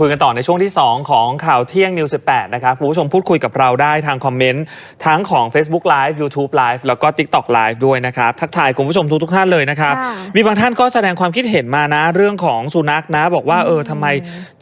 คุยกันต่อในช่วงที่ 2 ของข่าวเที่ยงนิว18 นะครับคุณผู้ชมพูดคุยกับเราได้ทางคอมเมนต์ ทั้งของ Facebook Live YouTube Live แล้วก็ TikTok Live ด้วยนะครับ ทักทายคุณผู้ชมทุกทุกๆท่านเลยนะครับค่ะมีบางท่านก็แสดงความคิดเห็นมานะ เรื่องของสุนัขนะ บอกว่าเออทำไม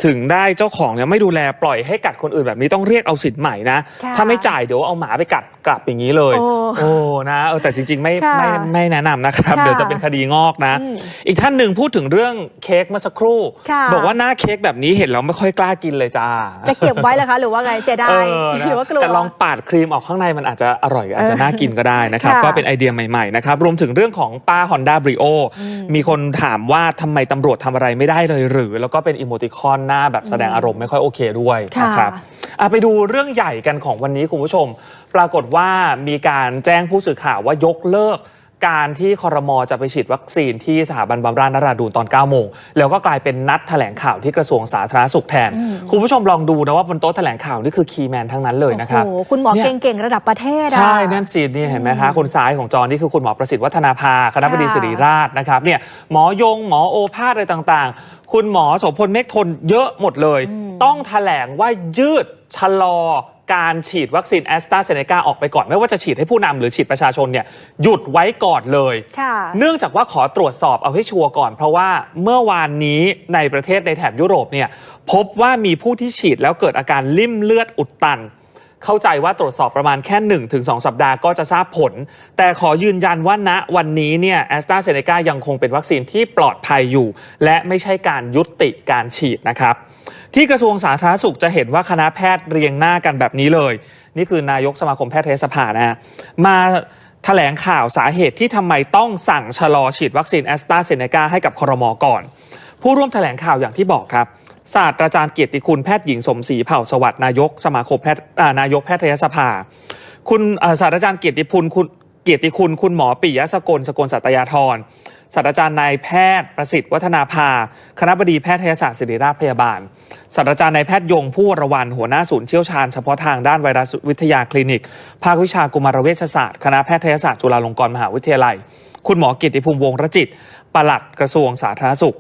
ถึงได้เจ้าของเนี่ยไม่ดูแลปล่อยให้กัดคนอื่นแบบนี้ต้องเรียกเอาสินใหม่นะค่ะถ้าไม่จ่ายเดี๋ยวเอาหมาไปกัดกลับอย่างนี้เลย โอ้โอ้นะเออแต่จริง ๆ ไม่ค่ะไม่ไม่แนะนำนะครับค่ะเดี๋ยวจะเป็นคดีงอกนะอืมอีกท่านหนึ่งพูดถึงเรื่องเค้กเมื่อสักครู่ค่ะบอกว่าหน้าเค้กแบบนี้เห็นแล้วไม่ค่อยกล้ากินเลยจ้าจะเก็บไว้เลยคะ หรือว่าไงเสียดาเอยอนะหรือว่ากลัวแต่ลองปาดครีมออกข้างในมันอาจจะอร่อยอาจจะน่ากินก็ได้นะครับค่ะก็เป็นไอเดียใหม่ๆนะครับรวมถึงเรื่องของป้า Honda Brio มีคนถามว่าทำไมตำรวจทำอะไรไม่ได้เลยหรือ แล้วก็เป็นอิโมติคอนหน้าแบบแสดงอารมณ์ไม่ค่อยโอเคด้วยค่ะนะครับอะไปดูเรื่องใหญ่กันของวันนี้คุณผู้ชม ปรากฏว่ามีการแจ้งผู้สื่อข่าวว่ายกเลิก การที่คอรมอจะไปฉีดวัคซีนที่สถาบันบำราศนราดูนตอน 9 โมง แล้วก็กลายเป็นนัดแถลงข่าวที่กระทรวงสาธารณสุขแทน คุณผู้ชมลองดูนะว่าบนโต๊ะแถลงข่าวนี่คือคีย์แมนทั้งนั้นเลยนะครับโอ้โหคุณหมอเนี่ยเก่งๆ ระดับประเทศอะใช่ นั่นสินี่เห็นไหมคะคนซ้ายของจอนี่คือคุณหมอประสิทธิ์วัฒนาภาคณะบดีค่ะศิริราชนะครับเนี่ยหมอยงหมอโอภาสอะไรต่างๆ คุณหมอโสพลเมฆทนเยอะหมดเลย ต้องแถลงว่ายืดชะลอ การฉีดวัคซีนแอสตราเซเนกาออกไปก่อน ไม่ว่าจะฉีดให้ผู้นำหรือฉีดประชาชนเนี่ยหยุดไว้ก่อนเลยค่ะเนื่องจากว่าขอตรวจสอบเอาให้ชัวร์ก่อน เพราะว่าเมื่อวานนี้ในประเทศในแถบยุโรปเนี่ยพบว่ามีผู้ที่ฉีดแล้วเกิดอาการลิ่มเลือดอุดตัน เข้าใจว่าตรวจสอบประมาณแค่ 1-2 สัปดาห์ก็จะทราบผล แต่ขอยืนยันว่าณวันนี้เนี่ยแอสตราเซเนกายังคงเป็นวัคซีนที่ปลอดภัยอยู่ และไม่ใช่การยุติการฉีดนะครับ ที่กระทรวงสาธารณสุขจะเห็นว่าคณะแพทย์เรียงหน้ากันแบบนี้เลย นี่คือนายกสมาคมแพทยสภานะฮะมาแถลงข่าวสาเหตุที่ทำไมต้องสั่งชะลอฉีดวัคซีนแอสตราเซเนกาให้กับครมก่อน ผู้ร่วมแถลงข่าวอย่างที่บอกครับศาสตราจารย์เกียรติคุณแพทย์หญิงสมศรีเผ่าสวัสดิ์นายกสมาคมแพทย์นายกแพทยสภา คุณศาสตราจารย์เกียรติคุณคุณเกียรติคุณคุณหมอปิยะสกลสกลสัตยาธร ศาสตราจารย์นายแพทย์ประสิทธิ์วัฒนาภา คณะบดีแพทยศาสตร์ศิริราชพยาบาล ศาสตราจารย์นายแพทย์ยงผู้วรวันหัวหน้าศูนย์เชี่ยวชาญเฉพาะทางด้านไวรัสวิทยาคลินิก ภาควิชากุมารเวชศาสตร์ คณะแพทยศาสตร์จุฬาลงกรณ์มหาวิทยาลัย คุณหมอกียรติภูมิวงรจิต ปลัดกระทรวงสาธารณสุข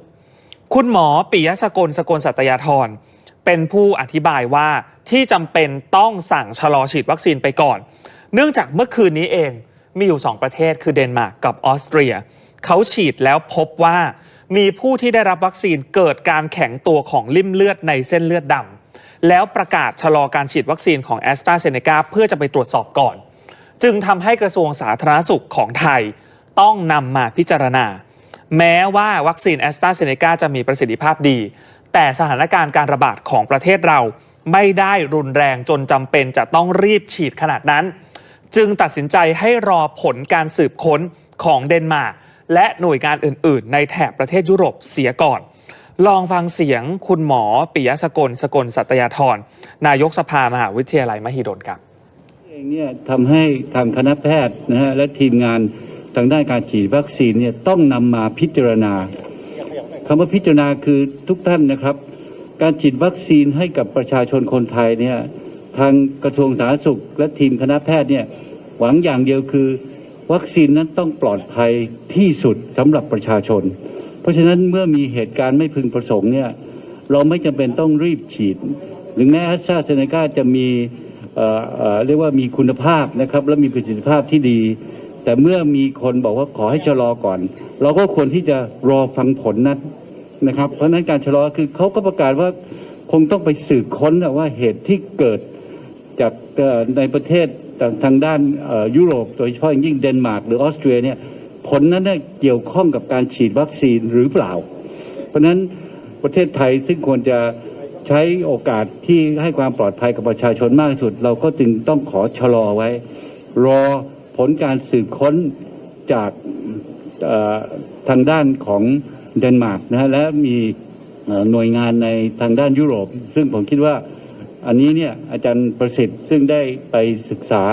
คุณหมอปิยะสกลสกลสัตยาธร เป็นผู้อธิบายว่าที่จำเป็นต้องสั่งชะลอฉีดวัคซีนไปก่อน เนื่องจากเมื่อคืนนี้เองมีอยู่ 2 ประเทศคือเดนมาร์กกับออสเตรีย เขาฉีดแล้วพบว่ามีผู้ที่ได้รับวัคซีนเกิดการแข็งตัวของลิ่มเลือดในเส้นเลือดดำแล้วประกาศชะลอการฉีดวัคซีนของแอสตราเซเนกาเพื่อจะไปตรวจสอบก่อน จึงทำให้กระทรวงสาธารณสุขของไทยต้องนำมาพิจารณา แม้ว่าวัคซีนแอสตราเซเนกาจะมีประสิทธิภาพดี แต่สถานการณ์การระบาดของประเทศเราไม่ได้รุนแรงจนจำเป็นจะต้องรีบฉีดขนาดนั้น จึงตัดสินใจให้รอผลการสืบค้นของเดนมาร์ก และหน่วยงานอื่น ๆ ในแถบประเทศยุโรปเสียก่อน ลองฟังเสียงคุณหมอปิยะสกลสกลสัตยาธรนายกสภามหาวิทยาลัยมหิดลครับเองเนี่ยทำให้ทางคณะแพทย์นะฮะและทีมงานทางด้านการฉีดวัคซีนเนี่ยต้องนำมาพิจารณาคำว่าพิจารณาคือทุกท่านนะครับ การฉีดวัคซีนให้กับประชาชนคนไทยเนี่ยทางกระทรวงสาธารณสุข และทีมคณะแพทย์เนี่ยหวังอย่างเดียวคือ วัคซีนนั้นต้องปลอดภัยที่สุดสำหรับประชาชน เพราะฉะนั้นเมื่อมีเหตุการณ์ไม่พึงประสงค์เนี่ยเราไม่จำเป็นต้องรีบฉีดถึงแม้แอสตราเซเนกาจะมีเเเรียกว่ามีคุณภาพนะครับ และมีประสิทธิภาพที่ดี แต่เมื่อมีคนบอกว่าขอให้ชะลอก่อน เราก็ควรที่จะรอฟังผลนั้นนะครับ เพราะฉะนั้นการชะลอคือเขาก็ประกาศว่าคงต้องไปสืบค้นนะว่าเหตุที่เกิดจากในประเทศ ทางทางด้านยุโรปโดยเฉพาะอย่างยิ่งเดนมาร์กหรือออสเตรียเนี่ยผลนั้นเนี่ยเกี่ยวข้องกับการฉีดวัคซีนหรือเปล่า เพราะฉะนั้นประเทศไทยซึ่งควรจะใช้โอกาสที่ให้ความปลอดภัยกับประชาชนมากที่สุด เราก็จึงต้องขอชะลอไว้ รอผลการสืบค้นจากทางด้านของเดนมาร์กนะฮะและมีหน่วยงานในทางด้านยุโรป ซึ่งผมคิดว่า อันนี้เนี่ยอาจารย์ประสิทธิ์ซึ่งได้ไปศึกษา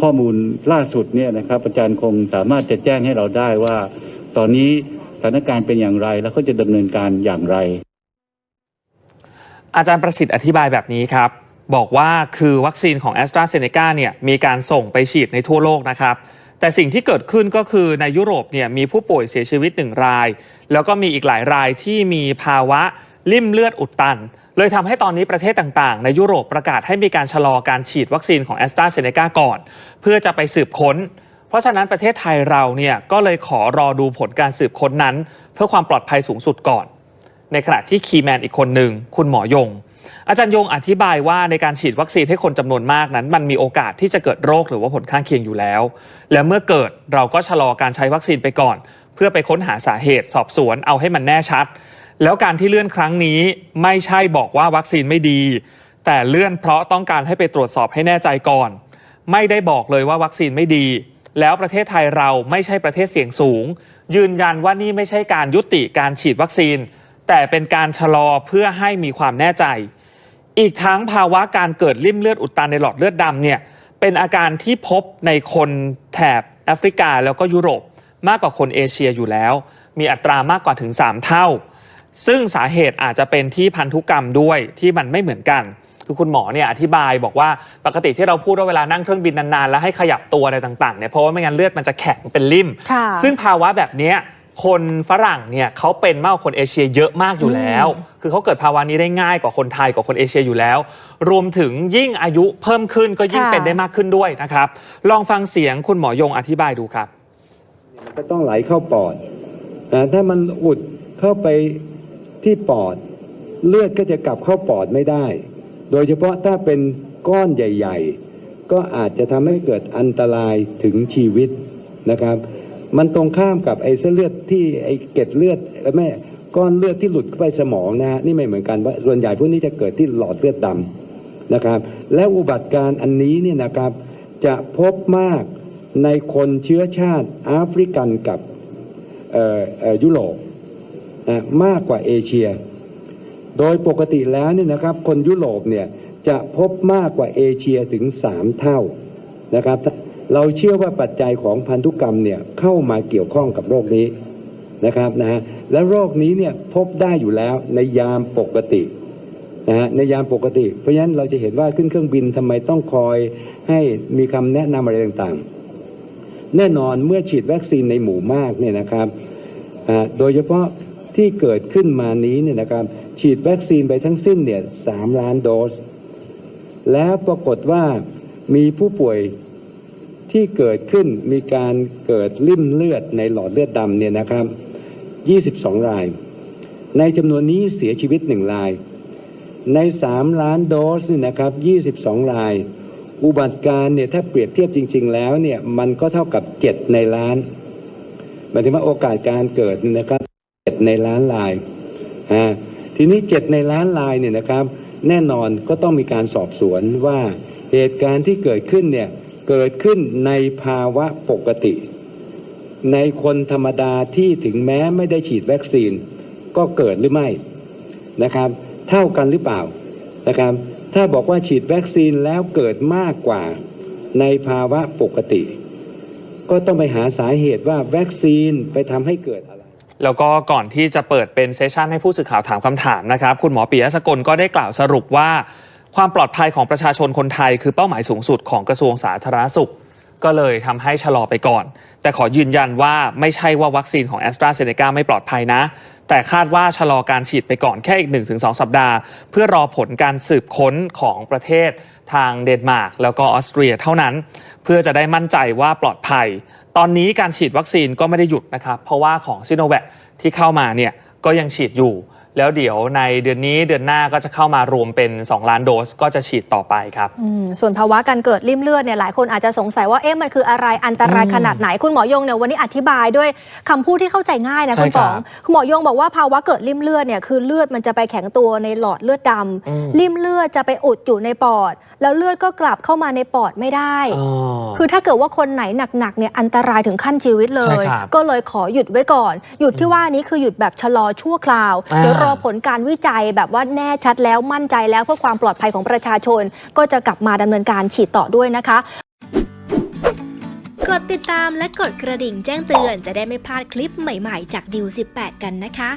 ข้อมูลล่าสุดเนี่ยนะครับ อาจารย์คงสามารถจะแจ้งให้เราได้ว่า ตอนนี้สถานการณ์เป็นอย่างไรแล้วก็จะดำเนินการอย่างไร อาจารย์ประสิทธิ์อธิบายแบบนี้ครับ บอกว่าคือวัคซีนของ a s t r a z เซ e c a เนี่ยมีการส่งไปฉีดในทั่วโลกนะครับ แต่สิ่งที่เกิดขึ้นก็คือในยุโรปเนี่ยมีผู้ป่วยเสียชีวิตหนึ่งราย แล้วก็มีอีกหลายรายที่มีภาวะลิ่มเลือดอุดตัน เลยทำให้ตอนนี้ประเทศต่างๆ ในยุโรปประกาศให้มีการชะลอการฉีดวัคซีนของแอสตราเซเนกาก่อน เพื่อจะไปสืบค้น เพราะฉะนั้นประเทศไทยเราเนี่ยก็เลยขอรอดูผลการสืบค้นนั้น เพื่อความปลอดภัยสูงสุดก่อน ในขณะที่คีแมนอีกคนหนึ่งคุณหมอยง อาจารย์ยงอธิบายว่าในการฉีดวัคซีนให้คนจำนวนมากนั้น มันมีโอกาสที่จะเกิดโรคหรือว่าผลข้างเคียงอยู่แล้ว และเมื่อเกิดเราก็ชะลอการใช้วัคซีนไปก่อน เพื่อไปค้นหาสาเหตุสอบสวนเอาให้มันแน่ชัด แล้วการที่เลื่อนครั้งนี้ไม่ใช่บอกว่าวัคซีนไม่ดี แต่เลื่อนเพราะต้องการให้ไปตรวจสอบให้แน่ใจก่อน ไม่ได้บอกเลยว่าวัคซีนไม่ดี แล้วประเทศไทยเราไม่ใช่ประเทศเสี่ยงสูง ยืนยันว่านี่ไม่ใช่การยุติการฉีดวัคซีน แต่เป็นการชะลอเพื่อให้มีความแน่ใจ อีกทั้งภาวะการเกิดริ่มเลือดอุดตันในหลอดเลือดดำเนี่ยเป็นอาการที่พบในคนแถบแอฟริกาแล้วก็ยุโรป มากกว่าคนเอเชียอยู่แล้ว มีอัตรามากกว่าถึง 3 เท่า ซึ่งสาเหตุอาจจะเป็นที่พันธุกรรมด้วยที่มันไม่เหมือนกัน คือคุณหมอเนี่ยอธิบายบอกว่าปกติที่เราพูดว่าเวลานั่งเครื่องบินนานๆ แล้วให้ขยับตัวอะไรต่างๆเนี่ยเพราะว่าไม่งั้นเลือดมันจะแข็งเป็นริ่ม ค่ะซึ่งภาวะแบบเนี้ยคนฝรั่งเนี่ยเขาเป็นมากกว่าคนเอเชียเยอะมากอยู่แล้ว คือเขาเกิดภาวะนี้ได้ง่ายกว่าคนไทยกว่าคนเอเชียอยู่แล้ว รวมถึงยิ่งอายุเพิ่มขึ้นก็ยิ่งค่ะ เป็นได้มากขึ้นด้วยนะครับ ลองฟังเสียงคุณหมอยงอธิบายดูครับ มันก็ต้องไหลเข้าปอดนะถ้ามันอุดเข้าไป ที่ปอด เลือดก็จะกลับเข้าปอดไม่ได้ โดยเฉพาะถ้าเป็นก้อนใหญ่ ๆ ก็อาจจะทำให้เกิดอันตรายถึงชีวิตนะครับ มันตรงข้ามกับไอ้เส้นเลือดที่ไอ้เกล็ดเลือดแม่ก้อนเลือดที่หลุดเข้าไปสมองนะฮะนี่ไม่เหมือนกันว่าส่วนใหญ่พวกนี้จะเกิดที่หลอดเลือดดำนะครับ และอุบัติการณ์อันนี้เนี่ยนะครับจะพบมากในคนเชื้อชาติแอฟริกันกับยุโรป มากกว่าเอเชีย โดยปกติแล้วเนี่ยนะครับ คนยุโรปเนี่ยจะพบมากกว่าเอเชียถึง 3 เท่านะครับ เราเชื่อว่าปัจจัยของพันธุกรรมเนี่ยเข้ามาเกี่ยวข้องกับโรคนี้นะครับนะฮะและโรคนี้เนี่ยพบได้อยู่แล้วในยามปกตินะฮะในยามปกติ เพราะฉะนั้นเราจะเห็นว่าขึ้นเครื่องบินทำไมต้องคอยให้มีคำแนะนำอะไรต่างๆ แน่นอนเมื่อฉีดวัคซีนในหมู่มากเนี่ยนะครับโดยเฉพาะ ที่เกิดขึ้นมานี้เนี่ยนะครับฉีดวัคซีนไปทั้งสิ้นเนี่ยสามล้านโดส แล้วปรากฏว่ามีผู้ป่วยที่เกิดขึ้นมีการเกิดริ่มเลือดในหลอดเลือดดำเนี่ยนะครับ 22 ราย ในจำนวนนี้เสียชีวิต 1 ราย ใน 3 ล้านโดสนี่นะครับ 22 ราย อุบัติการณ์เนี่ยถ้าเปรียบเทียบจริง ๆ แล้วเนี่ยมันก็เท่ากับ 7 ในล้านหมายถึงว่าโอกาสการเกิดนี่นะครับ ในล้านรายทีนี้7ในล้านรายเนี่ยนะครับ แน่นอนก็ต้องมีการสอบสวนว่าเหตุการณ์ที่เกิดขึ้นเนี่ยเกิดขึ้นในภาวะปกติ ในคนธรรมดาที่ถึงแม้ไม่ได้ฉีดวัคซีน ก็เกิดหรือไม่นะครับ เท่ากันหรือเปล่านะครับ ถ้าบอกว่าฉีดวัคซีนแล้วเกิดมากกว่าในภาวะปกติ ก็ต้องไปหาสาเหตุว่าวัคซีนไปทำให้เกิด แล้วก็ก่อนที่จะเปิดเป็นเซสชันให้ผู้สื่อข่าวถามคำถามนะครับ คุณหมอปิยะสกลก็ได้กล่าวสรุปว่า ความปลอดภัยของประชาชนคนไทย คือเป้าหมายสูงสุดของกระทรวงสาธารณสุข ก็เลยทำให้ชะลอไปก่อน แต่ขอยืนยันว่าไม่ใช่ว่าวัคซีนของแอสตราเซเนกาไม่ปลอดภัยนะ แต่คาดว่าชะลอการฉีดไปก่อนแค่อีก 1-2 สัปดาห์ เพื่อรอผลการสืบค้นของประเทศทางเดนมาร์กแล้วก็ออสเตรียเท่านั้น เพื่อจะได้มั่นใจว่าปลอดภัย ตอนนี้การฉีดวัคซีนก็ไม่ได้หยุดนะครับ เพราะว่าของซิโนแวคที่เข้ามาเนี่ยก็ยังฉีดอยู่ แล้วเดี๋ยวในเดือนนี้เดือนหน้าก็จะเข้ามารวมเป็น 2 ล้านโดสก็จะฉีดต่อไปครับอืมส่วนภาวะการเกิดริ่มเลือดเนี่ยหลายคนอาจจะสงสัยว่าเอ๊ะมันคืออะไรอันตรายขนาดไหนคุณหมอยงเนี่ยวันนี้อธิบายด้วยคำพูดที่เข้าใจง่ายนะใช่คุณป๋องครับคุณหมอยงบอกว่าภาวะเกิดริ่มเลือดเนี่ยคือเลือดมันจะไปแข็งตัวในหลอดเลือดดำอืมริ่มเลือดจะไปอุดอยู่ในปอด แล้วเลือดก็กลับเข้ามาในปอดไม่ได้อ๋อคือถ้าเกิดว่าคนไหนหนักๆเนี่ยอันตรายถึงขั้นชีวิตเลใช่ยครับก็เลยขอหยุดไว้ก่อน หยุดที่ว่านี้คือหยุดแบบชะลอชั่วคราวอ่าเดี๋ยวรอผลการวิจัยแบบว่าแน่ชัดแล้วมั่นใจแล้วเพื่อความปลอดภัยของประชาชน ก็จะกลับมาดำเนินการฉีดต่อด้วยนะคะ กดติดตามและกดกระดิ่งแจ้งเตือนจะได้ไม่พลาดคลิปใหม่ๆ จากดิว18 กันนะคะ